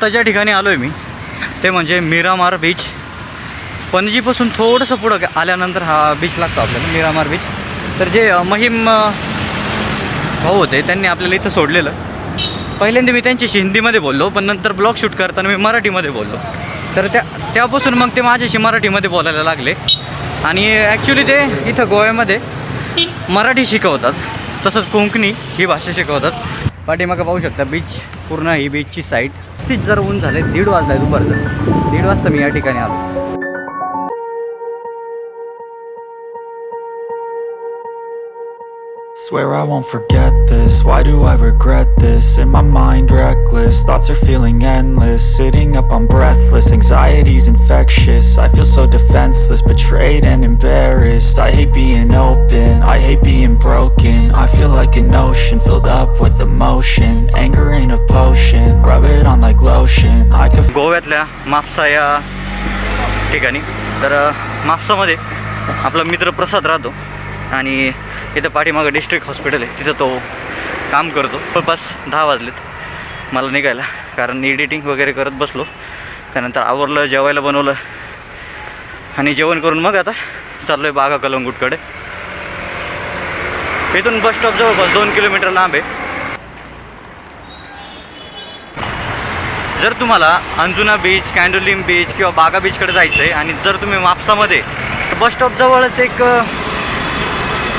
आत्ता ज्या ठिकाणी आलो आहे मी. ते म्हणजे मिरामार बीच पणजीपासून थोडंसं पुढं आल्यानंतर हा बीच लागतो आपल्याला मिरामार बीच तर जे महिम भाऊ होते त्यांनी आपल्याला इथं सोडलेलं. पहिल्यांदा मी त्यांच्याशी हिंदीमध्ये बोललो पण नंतर ब्लॉग शूट करताना मी मराठीमध्ये बोललो. तर त्या त्यापासून मग ते माझ्याशी मराठीमध्ये बोलायला लागले. आणि ॲक्च्युली ते इथं गोव्यामध्ये मराठी शिकवतात. तसंच कोंकणी ही भाषा शिकवतात. पाठीमागं पाहू शकता बीच पूर्ण ही बीचची साईड तीच जर ऊन झाले दीड वाजता आहे दुपारचं. दीड वाजता मी या ठिकाणी आलो. Swear I won't forget this. Why do I regret this? In my mind, reckless. Thoughts are feeling endless. Sitting up, I'm breathless. Anxiety's infectious. I feel so defenseless, betrayed and embarrassed. I hate being open. I hate being broken. I feel like an ocean filled up with emotion. Anger ain't a potion. Rub it on like lotion. I could. गोव्यातल्या मापसा या ठिकाणी तर अ, मापसामध्ये आपला मित्र प्रसाद राहतो आणि इथं पाठीमागं डिस्ट्रिक्ट हॉस्पिटल आहे. तिथं तो काम करतो. जवळपास दहा वाजलेत. मला निघायला. कारण एडिटिंग वगैरे करत बसलो. त्यानंतर आवरलं जेवायला बनवलं. आणि जेवण करून मग आता चाललो आहे बागा कलंगूटकडे. इथून बस स्टॉप जवळपास दोन किलोमीटर लांब आहे. जर तुम्हाला अंजुना बीच कॅन्डोलिम बीच किंवा बागा बीचकडे जायचं आहे आणि जर तुम्ही मापसामध्ये बस स्टॉप जवळच एक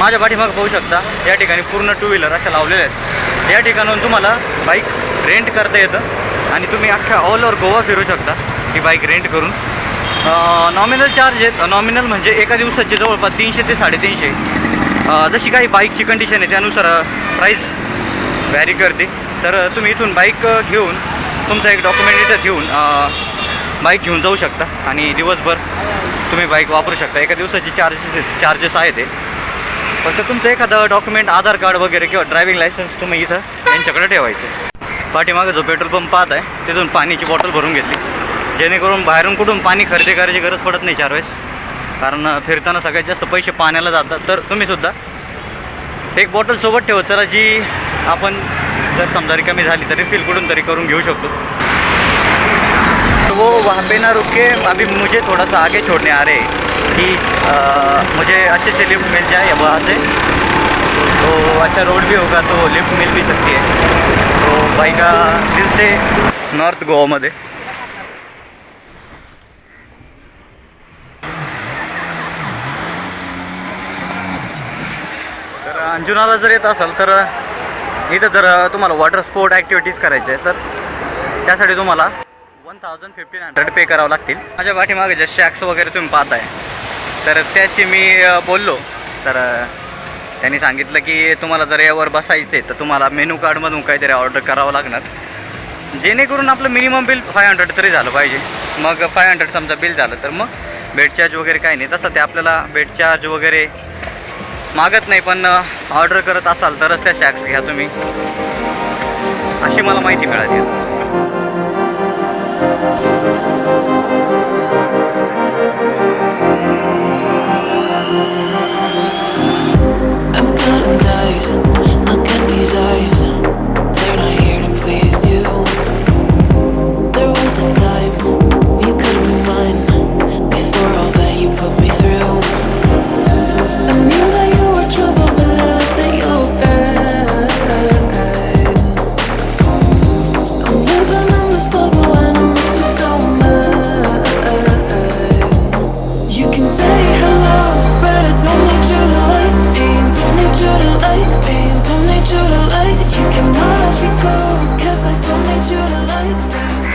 माझ्या पाठीमागं पाहू शकता या ठिकाणी पूर्ण टू व्हीलर अशा लावलेल्या आहेत. या ठिकाणाहून तुम्हाला बाईक रेंट करता येतं आणि तुम्ही अख्ख्या ऑल ओव्हर गोवा फिरू शकता ही बाईक रेंट करून. नॉमिनल चार्ज आहेत. नॉमिनल म्हणजे एका दिवसाचे जवळपास तीनशे ते साडेतीनशे. जशी काही बाईकची कंडिशन आहे त्यानुसार प्राईस व्हॅरी करते. तर तुम्ही इथून बाईक घेऊन तुमचा एक डॉक्युमेंट इथं घेऊन बाईक घेऊन जाऊ शकता. आणि दिवसभर तुम्ही बाईक वापरू शकता. एका दिवसाचे चार्जेस चार्जेस आहे ते. फक्त तुमचं एखादं डॉक्युमेंट आधार कार्ड वगैरे किंवा ड्रायव्हिंग लायसन्स तुम्ही इथं यांच्याकडे ठेवायचे. पाठीमागं जो पेट्रोल पंप पाहत आहे तिथून पाण्याची बॉटल भरून घेतली. जेणेकरून बाहेरून कुठून पाणी खरेदी करायची गरज पडत नाही चार वेळेस. कारण फिरताना सगळ्यात जास्त पैसे पाण्याला जातात. तर तुम्हीसुद्धा एक बॉटल सोबत ठेवत चला जी आपण जर समजा रिकामी झाली तरी फील कुठून तरी करून घेऊ शकतो. हो, तो वो वहाँ पे ना रुक अभी मुझे थोड़ा सा आगे छोड़ने आ रहे कि अ, मुझे अच्छे से लिफ्ट मिल जाए वहाँ से। तो अच्छा रोड भी होगा तो लिफ्ट मिल भी सकती है। तो भाई का दिल से नॉर्थ गोवामध्ये तर अंजुनाला जर येत असाल तर इथं जर तुम्हाला वॉटर स्पोर्ट ॲक्टिव्हिटीज करायच्या आहेत तर त्यासाठी तुम्हाला one thousand fifteen hundred pay करावं लागतील. माझ्या पाठीमागे जे शॅक्स वगैरे तुम्ही पाहताय तर त्याशी मी बोललो. तर त्यांनी सांगितलं की तुम्हाला जर यावर बसायचं आहे तर तुम्हाला मेनू कार्डमधून काहीतरी ऑर्डर करावं लागणार. जेणेकरून आपलं मिनिमम बिल फाय हंड्रेड तरी झालं पाहिजे. मग फाय हंड्रेड समजा बिल झालं तर मग बेड चार्ज वगैरे काही नाही. तसं ते आपल्याला बेड चार्ज वगैरे मागत नाही पण ऑर्डर करत असाल तरच त्या शॅक्स घ्या तुम्ही. अशी मला माहिती मिळाली.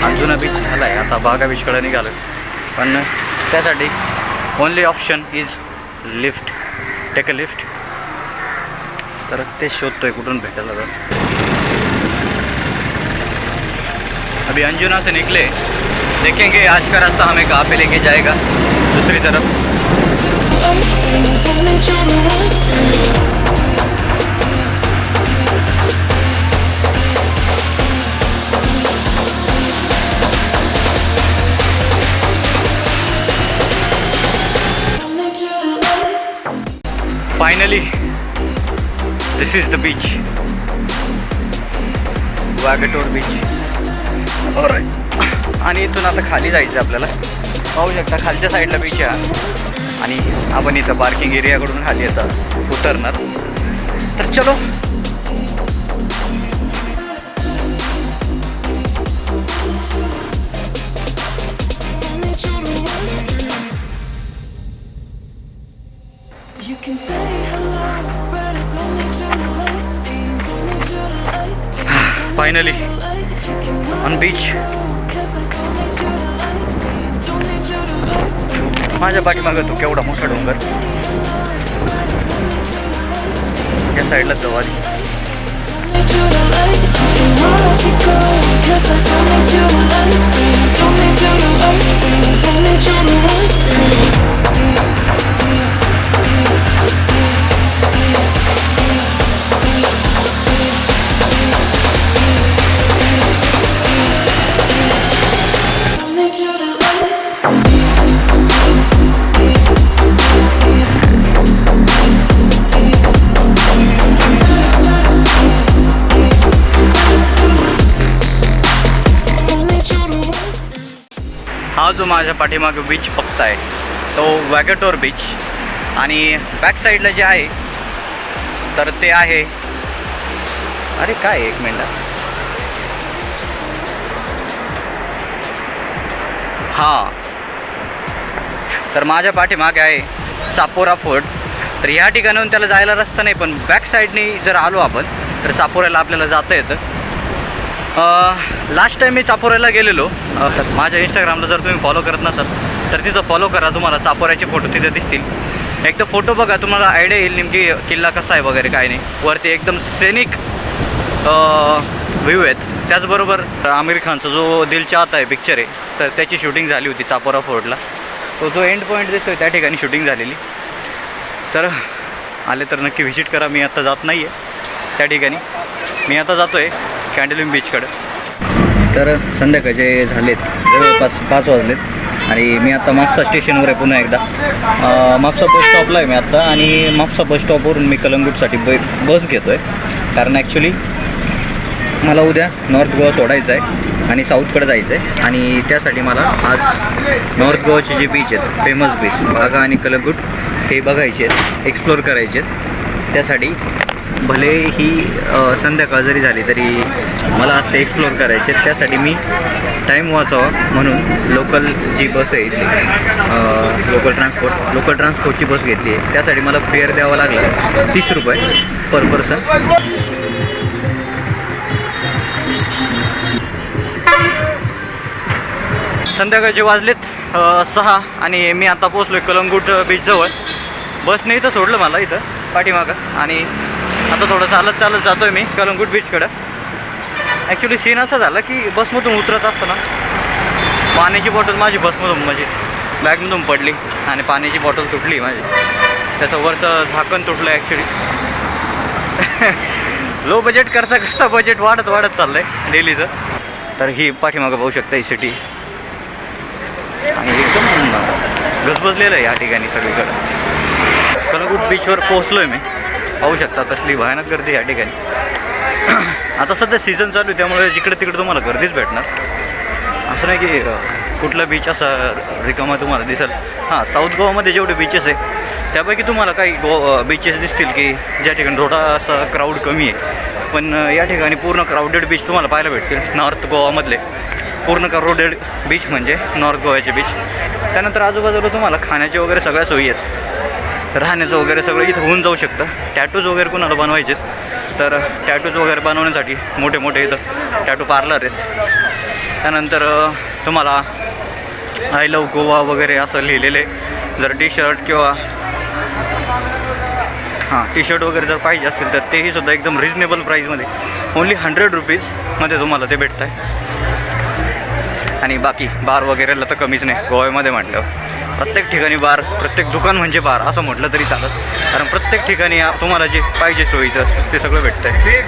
अंजुना बीच आहे आता बागा बीचकडे निघालो पण त्यासाठी only option is lift take a lift तर ते शोधतोय, कुठून भेटायला अभी अंजुना से निकले. देखेंगे, आज का रास्ता हमें कहाँ पे लेके जाएगा? दूसरी तरफ़. Finally this is the beach Vagator beach आणि इथून आता खाली जायचं आपल्याला. पाहू शकता खालच्या साईडला बीच आहे. आणि आपण इथं पार्किंग एरियाकडून खाली आता उतरणार. तर चलो to like me. माझ्या पाठीमागं तो केवढा मोठा डोंगर या साईडला जाऊ हा जो माझ्या पाठीमागे बीच बघताय तो वॅगेटोर बीच आणि बॅक साईडला जे आहे तर ते आहे अरे काय एक मिनटं हां. तर माझ्या पाठीमागे आहे चापोरा फोर्ट तर ह्या ठिकाणाहून त्याला जायला रस्ता नाही पण बॅक साईडनी जर आलो आपण तर चापोऱ्याला आपल्याला जाता येतं. लास्ट टाईम मी चापोऱ्याला गेलेलो. माझ्या इंस्टाग्रामला जर तुम्ही फॉलो करत नसाल तर तिथं फॉलो करा. तुम्हाला चापोऱ्याचे फोटो तिथे दिसतील. एकदा फोटो बघा तुम्हाला आयडिया येईल नेमकी किल्ला कसा आहे वगैरे काय नाही. वरती एकदम सैनिक व्ह्यू आहेत. त्याचबरोबर आमिर खानचा जो दिल चाहत आहे पिक्चर आहे तर त्याची शूटिंग झाली होती चापोरा फोर्टला तो जो एंड पॉईंट दिसतोय त्या ठिकाणी शूटिंग झालेली. तर आले तर नक्की व्हिजिट करा. मी आता जात नाही आहे त्या ठिकाणी. मी आता जातो आहे कॅन्डलिम बीचकडं. तर संध्याकाळचे झालेत जवळपास पाच वाजलेत. आणि मी आता मापसा स्टेशनवर आहे पुन्हा एकदा. म्हापसा मापसा बस स्टॉपला आहे मी आत्ता आणि मापसा बस स्टॉपवरून मी कलंगूटसाठी ब बस घेतो आहे कारण ॲक्च्युली मला उद्या नॉर्थ गोवा सोडायचं आहे आणि साऊथकडे जायचं आहे. आणि त्यासाठी मला आज नॉर्थ गोवाचे जे बीच आहेत फेमस बीच बागा आणि कलंगूट हे बघायचे आहेत एक्सप्लोर करायचे आहेत. त्यासाठी भले ही संध्याकाळ जरी झाली तरी मला आज ते एक्सप्लोर करायचे आहेत. त्यासाठी मी टाईम वाचावा म्हणून लोकल जी बस आहे इथली लोकल ट्रान्सपोर्ट लोकल ट्रान्सपोर्टची बस घेतली आहे. त्यासाठी मला फेअर द्यावा लागला तीस रुपये पर पर्सन संध्याकाळचे वाजलेत सहा आणि मी आता पोचलो आहे कलंगूट बीचजवळ बसने इथं सोडलं मला इथं पाठीमागं. आणि आता थोडं चालत चालत जातो आहे मी कलंगूट बीचकडं ॲक्च्युली सीन असं झालं की बसमधून उतरत असताना पाण्याची बॉटल माझी बसमधून म्हणजे बॅगमधून पडली आणि पाण्याची बॉटल तुटली माझी. त्याचं वरचं झाकण तुटलं ॲक्च्युली लो बजेट करता करता बजेट वाढत वाढत चाललं आहे डेलीचं तर ही पाठीमागं पाहू शकता ही सिटी आणि एकदम गजबजलेलं आहे या ठिकाणी सगळीकडं. कलगूट बीचवर पोहोचलो आहे मी. पाहू शकता तसली भयानक गर्दी या ठिकाणी. आता सध्या सीझन चालू आहे त्यामुळे जिकडे तिकडे तुम्हाला गर्दीच भेटणार. असं नाही की कुठला बीच असा रिकामा तुम्हाला दिसेल. हां साऊथ गोवामध्ये जेवढे बीचेस आहे त्यापैकी तुम्हाला काही गो बीचेस दिसतील की ज्या ठिकाणी थोडा असा क्राऊड कमी आहे. पण या ठिकाणी पूर्ण क्राऊडेड बीच तुम्हाला पाहायला भेटतील नॉर्थ गोवामधले पूर्ण क्राऊडेड बीच म्हणजे नॉर्थ गोव्याचे बीच त्यानंतर आजूबाजूला तुम्हाला खाण्याचे वगैरे सगळ्या सोयी आहेत. राहण्याचं वगैरे सगळं इथं होऊन जाऊ शकतं. टॅटूज वगैरे कुणाला बनवायचे तर टॅटूज वगैरे बनवण्यासाठी मोठे मोठे इथं टॅटू पार्लर आहेत. त्यानंतर तुम्हाला आय लव गोवा वगैरे असं लिहिलेले जर टी शर्ट किंवा हां टी शर्ट वगैरे जर पाहिजे असतील तर तेही सुद्धा एकदम रिजनेबल प्राईजमध्ये ओन्ली हंड्रेड रुपीजमध्ये तुम्हाला ते भेटत आहे आणि बाकी बार वगैरेला तर कमीच नाही गोव्यामध्ये म्हटलं प्रत्येक ठिकाणी बार प्रत्येक दुकान म्हणजे बार असं म्हटलं तरी चालत. कारण प्रत्येक ठिकाणी तुम्हाला जे पाहिजे सोयीचं ते सगळं भेटतं आहे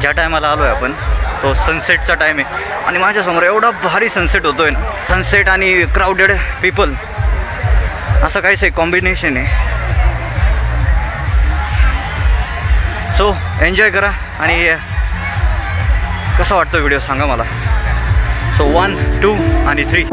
ज्या टायमाला आलो आहे आपण तो सनसेटचा टाईम आहे. आणि माझ्यासमोर एवढा भारी सनसेट होतो आहे ना. सनसेट आणि क्राऊडेड पीपल असं काहीच आहे कॉम्बिनेशन आहे. सो एन्जॉय करा आणि कसा वाटतो व्हिडिओ सांगा मला. सो वन टू आणि थ्री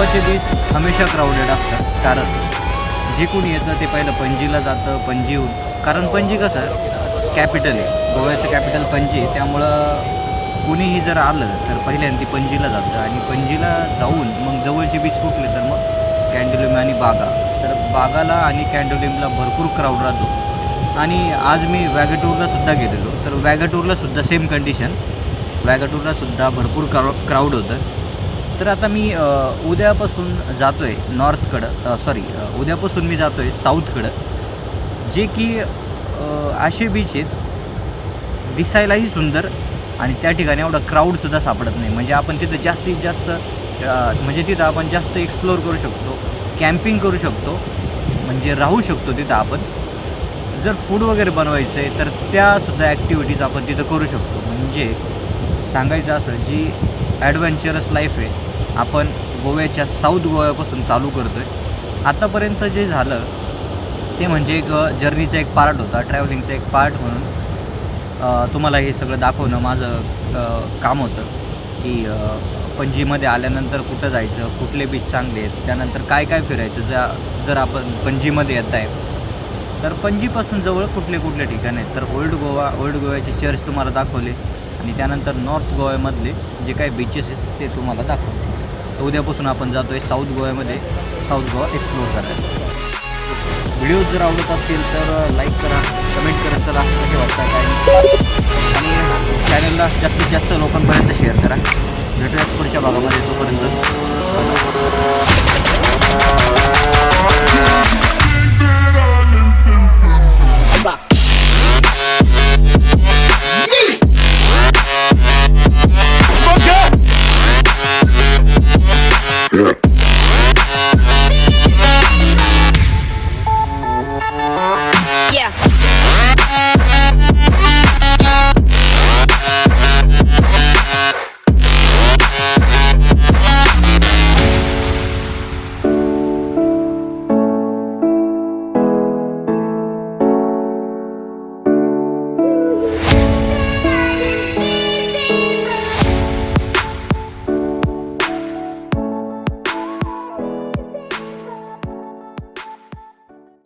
गोवाचे बीच हमेशा क्राऊडेड असतात कारण जे कोणी येतं ते पहिलं पणजीला जातं पणजीहून कारण पणजी कसं कॅपिटल आहे. गोव्याचं कॅपिटल पणजी आहे. त्यामुळं कुणीही जर आलं तर पहिल्यांदा पणजीला जातं. आणि पणजीला जाऊन मग जवळचे बीच कुठले तर मग कॅन्डोलिम आणि बागा. तर बागाला आणि कॅन्डोलिमला भरपूर क्राऊड राहतो. आणि आज मी वॅगाटूरलासुद्धा गेलेलो. तर वॅगाटूरलासुद्धा सेम कंडिशन वॅगाटूरलासुद्धा भरपूर क्राऊ क्राऊड होतं. तर आता मी उद्यापासून जातो आहे नॉर्थकडं सॉरी उद्यापासून मी जातो आहे साऊथकडं. जे की असे बीच आहेत दिसायलाही सुंदर आणि त्या ठिकाणी एवढा क्राऊडसुद्धा सापडत नाही. म्हणजे आपण तिथं जास्तीत जास्त म्हणजे तिथं आपण जास्त एक्सप्लोअर करू शकतो कॅम्पिंग करू शकतो म्हणजे राहू शकतो तिथं आपण. जर फूड वगैरे बनवायचं आहे तर त्यासुद्धा ॲक्टिव्हिटीज आपण तिथं करू शकतो. म्हणजे सांगायचं असं जी ॲडव्हेंचरस लाईफ आहे आपण गोव्याच्या साऊथ गोव्यापासून चालू करतो आहे आतापर्यंत जे झालं ते म्हणजे एक जर्नीचा एक पार्ट होता ट्रॅव्हलिंगचा एक पार्ट म्हणून. तुम्हाला हे सगळं दाखवणं माझं काम होतं. की पणजीमध्ये आल्यानंतर कुठं जायचं कुठले बीच चांगले आहेत त्यानंतर काय काय फिरायचं ज्या जर आपण पणजीमध्ये येत आहे. तर पणजीपासून जवळ कुठले कुठले ठिकाण आहेत? तर ओल्ड गोवा ओल्ड गोव्याचे चर्च तुम्हाला दाखवले. आणि त्यानंतर नॉर्थ गोव्यामधले जे काही बीचेस आहेत ते तुम्हाला दाखवतो. तर उद्यापासून आपण जातो आहे साऊथ गोव्यामध्ये. साऊथ गोवा एक्सप्लोर करायला. व्हिडिओ जर आवडत असतील तर लाईक करा कमेंट करत चला कसे वाटतं काय आणि चॅनलला जास्तीत जास्त लोकांपर्यंत शेअर करा. भेटूयात पुढच्या भागामध्ये तोपर्यंत.